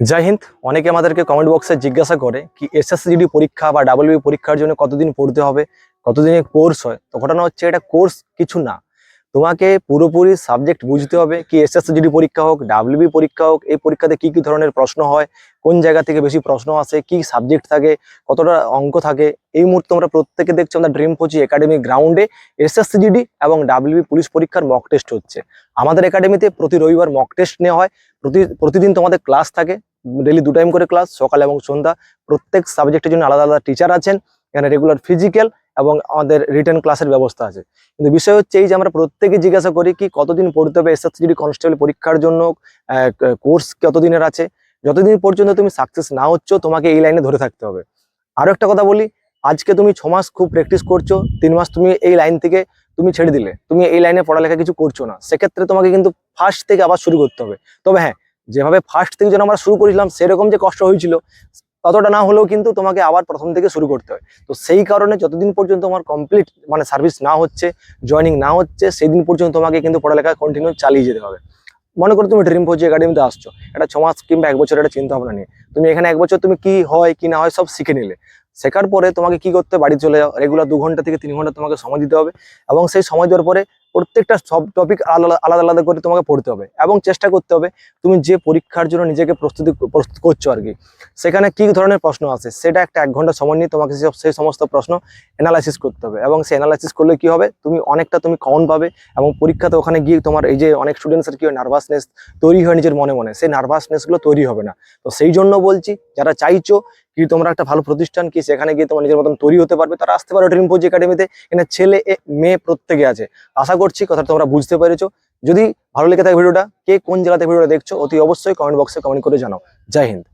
জয় হিন্দ। অনেকে আমাদেরকে কমেন্ট বক্সে জিজ্ঞাসা করে কি এসএসসিডি পরীক্ষা বা ডাব্লিউবি পরীক্ষার জন্য কতদিন পড়তে হবে, কতদিনের কোর্স হয়? তো ঘটনা হচ্ছে এটা কোর্স কিছু না। তোমাকে পুরোপুরি সাবজেক্ট বুঝতে হবে কি এসএসসিডি পরীক্ষা হোক ডাব্লিউবি পরীক্ষা হোক, এই পরীক্ষাতে কি কি ধরনের প্রশ্ন হয়, কোন জায়গা থেকে বেশি প্রশ্ন আসে, কি সাবজেক্ট থাকে, কতটা অঙ্ক থাকে, এই মুহূর্তে তোমরা প্রত্যেকে দেখছ আমরা ড্রিম কোচি একাডেমি গ্রাউন্ডে এসএসসিডি এবং ডাব্লিউবি পুলিশ পরীক্ষার মক টেস্ট হচ্ছে। আমাদের একাডেমিতে প্রতি রবিবার মক টেস্ট নেওয়া হয়, প্রতি, প্রতিদিন তোমাদের ক্লাস থাকে ডেলি দু টাইম করে ক্লাস সকাল এবং সন্ধ্যা, প্রত্যেক সাবজেক্টের জন্য আলাদা আলাদা টিচার আছেন। এখানে রেগুলার ফিজিক্যাল এবং আমাদের রিটার্ন ক্লাসের ব্যবস্থা আছে। কিন্তু বিষয় হচ্ছে এই যে আমরা প্রত্যেকে জিজ্ঞাসা করি কি কতদিন পড়তে হবে এসএসসিডি কনস্টেবল পরীক্ষার জন্য কোর্স কতদিনের আছে? যতদিন পর্যন্ত তুমি সাকসেস না হচ্ছ, তোমাকে এই লাইনে ধরে থাকতে হবে। আরও একটা কথা বলি, আজকে তুমি ছ মাস খুব প্র্যাকটিস করছ, তিন মাস তুমি এই লাইন থেকে তুমি ছেড়ে দিলে। তুমি এই লাইনে পড়ালেখা কিছু করছ না। সেক্ষেত্রে তোমাকে কিন্তু ফার্স্ট থেকে আবার শুরু করতে হবে। তবে হ্যাঁ যেভাবে ফার্স্ট থেকে যেন আমরা শুরু করেছিলাম, সেরকম যে কষ্ট হয়েছিল ততটা না হলেও কিন্তু তোমাকে আবার প্রথম থেকে শুরু করতে হয়। তো সেই কারণে যতদিন পর্যন্ত তোমার কমপ্লিট মানে সার্ভিস না হচ্ছে জয়নিং না হচ্ছে সেই দিন পর্যন্ত তোমাকে কিন্তু পড়ালেখা কন্টিনিউ চালিয়ে যেতে হবে। মনে করো তুমি ড্রিম কোচ একাডেমিতে আসছো এটা মাস কিংবা এক বছর একটা চিন্তা ভাবনা নিয়ে। তুমি এখানে এক বছর তুমি কি হয়, কি না হয় সব শিখে নিলে। শেখার পরে তোমাকে কি করতে বাড়ি চলে যাও। রেগুলার দু ঘণ্টা থেকে তিন ঘণ্টা তোমাকে সময় দিতে হবে এবং সেই সময় দেওয়ার পরে প্রত্যেকটা সব টপিক আলাদা আলাদা আলাদা করে তোমাকে পড়তে হবে এবং চেষ্টা করতে হবে তুমি যে পরীক্ষার জন্য নিজেকে প্রস্তুতি, প্রস্তুত করছ আর কি। সেখানে কী ধরনের প্রশ্ন আছে? সেটা একটা এক ঘণ্টা সময় নিয়ে তোমাকে সেই সমস্ত প্রশ্ন অ্যানালাইসিস করতে হবে এবং সেই অ্যানালাইসিস করলে কি হবে? তুমি অনেকটা তুমি কমন পাবে এবং পরীক্ষাতে ওখানে গিয়ে তোমার এই যে অনেক স্টুডেন্টসের কি হয়? নার্ভাসনেস তৈরি হয় নিজের মনে মনে। সেই নার্ভাসনেসগুলো তৈরি হবে না। তো সেই জন্য বলছি, যারা চাইছো কি তোমরা একটা ভালো প্রতিষ্ঠান কি সেখানে গিয়ে তোমার নিজের মতন তৈরি হতে পারবে? তারা আসতে পারো ড্রিম পোজি একাডেমিতে এখানে ছেলে মেয়ে প্রত্যেকে আছে। আশা করছি কথা তোমরা বুঝতে পেরেছ। যদি ভালো লেগে থাকে ভিডিওটা, কে কোন জেলাতে ভিডিওটা দেখছ, অতি অবশ্যই কমেন্ট বক্সে কমেন্ট করে জানাও। জয় হিন্দ।